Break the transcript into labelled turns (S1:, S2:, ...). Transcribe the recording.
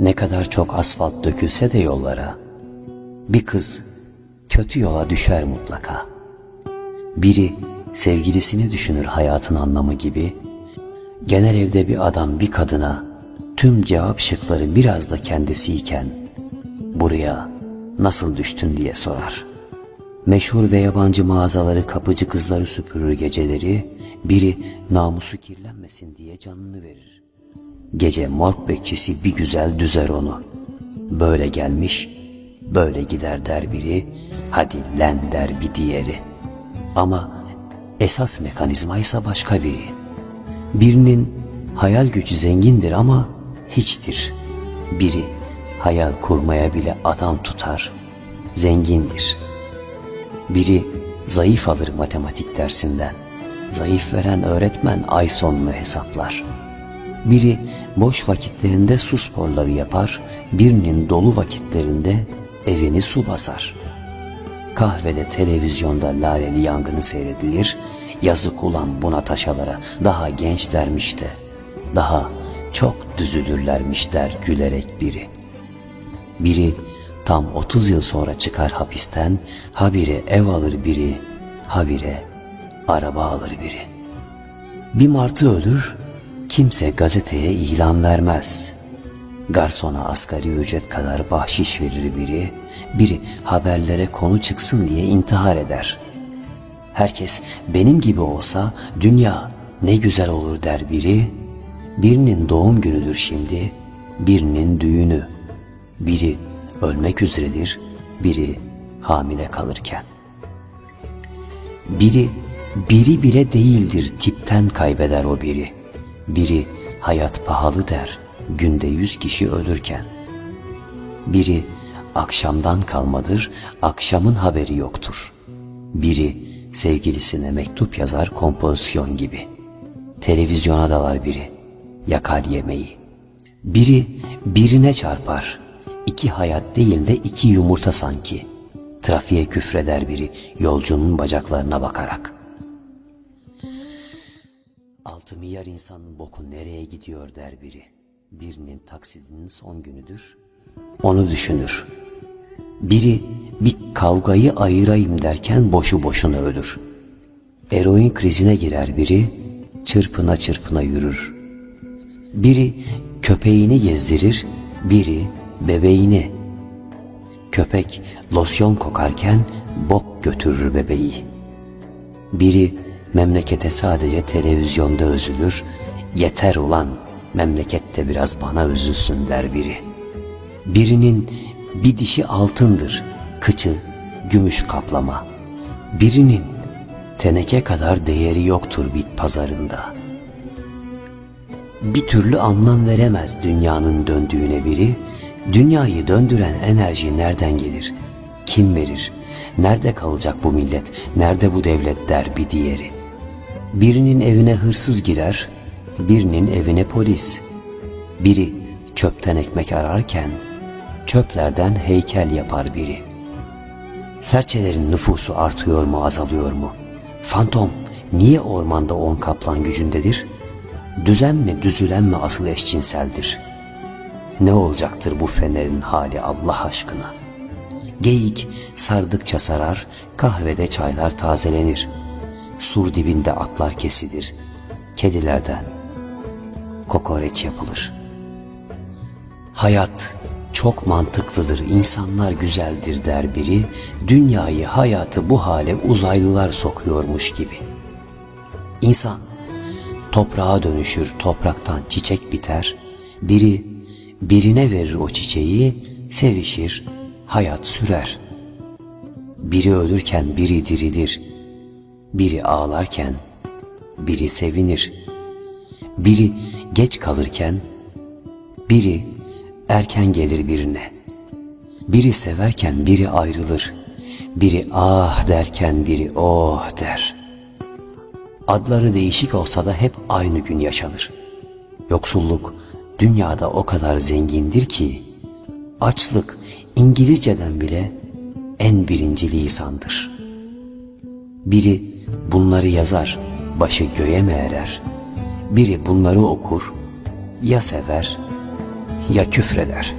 S1: Ne kadar çok asfalt dökülse de yollara, bir kız kötü yola düşer mutlaka. Biri sevgilisini düşünür hayatın anlamı gibi, genel evde bir adam bir kadına tüm cevap şıkları biraz da kendisiyken, buraya nasıl düştün diye sorar. Meşhur ve yabancı mağazaları kapıcı kızları süpürür geceleri, biri namusu kirlenmesin diye canını verir. Gece morg bekçisi bir güzel düzer onu. Böyle gelmiş, böyle gider der biri, hadi len der bir diğeri. Ama esas mekanizma ise başka biri. Birinin hayal gücü zengindir ama hiçtir. Biri hayal kurmaya bile adam tutar, zengindir. Biri zayıf alır matematik dersinden. Zayıf veren öğretmen ay sonunu hesaplar. Biri boş vakitlerinde su sporları yapar, birinin dolu vakitlerinde evini su basar. Kahvede televizyonda laleli yangını seyredilir, yazık ulan buna taşalara daha genç dermiş de, daha çok düzülürlermiş der gülerek biri. Biri tam 30 yıl sonra çıkar hapisten, habire ev alır biri, habire araba alır biri. Bir martı ölür, kimse gazeteye ilan vermez. Garsona asgari ücret kadar bahşiş verir biri, biri haberlere konu çıksın diye intihar eder. Herkes benim gibi olsa dünya ne güzel olur der biri, birinin doğum günüdür şimdi, birinin düğünü, biri ölmek üzeredir, biri hamile kalırken. Biri biri bile değildir tipten kaybeder o biri. Biri hayat pahalı der günde yüz kişi ölürken. Biri akşamdan kalmadır akşamın haberi yoktur. Biri sevgilisine mektup yazar kompozisyon gibi. Televizyona dalar biri yakar yemeği. Biri birine çarpar. İki hayat değil de iki yumurta sanki. Trafiğe küfreder biri yolcunun bacaklarına bakarak. Altı milyar insanın boku nereye gidiyor der biri. Birinin taksidinin son günüdür. Onu düşünür. Biri bir kavgayı ayırayım derken boşu boşuna ölür. Eroin krizine girer biri, çırpına çırpına yürür. Biri köpeğini gezdirir, biri bebeğini. Köpek losyon kokarken bok götürür bebeği. Biri memlekete sadece televizyonda üzülür, yeter ulan memlekette biraz bana üzülsün der biri. Birinin bir dişi altındır, kıçı gümüş kaplama. Birinin teneke kadar değeri yoktur bit pazarında.'' bir türlü anlam veremez dünyanın döndüğüne biri. Dünyayı döndüren enerji nereden gelir? Kim verir? Nerede kalacak bu millet? Nerede bu devlet der bir diğeri. Birinin evine hırsız girer, birinin evine polis. Biri çöpten ekmek ararken çöplerden heykel yapar biri. Serçelerin nüfusu artıyor mu azalıyor mu? Fantom niye ormanda on kaplan gücündedir?'' Düzen mi düzülen mi asıl eşcinseldir? Ne olacaktır bu fenerin hali Allah aşkına? Geyik sardıkça sarar, kahvede çaylar tazelenir. Sur dibinde atlar kesilir, kedilerden kokoreç yapılır. Hayat çok mantıklıdır, insanlar güzeldir der biri, dünyayı hayatı bu hale uzaylılar sokuyormuş gibi. İnsan toprağa dönüşür, topraktan çiçek biter, biri birine verir o çiçeği, sevişir, hayat sürer. Biri ölürken biri dirilir, biri ağlarken biri sevinir, biri geç kalırken biri erken gelir birine, biri severken biri ayrılır, biri ah derken biri oh der.'' Adları değişik olsa da hep aynı gün yaşanır. Yoksulluk dünyada o kadar zengindir ki açlık İngilizceden bile en birinci lisandır. Biri bunları yazar, başı göğe mi erer? Biri bunları okur, ya sever ya küfreder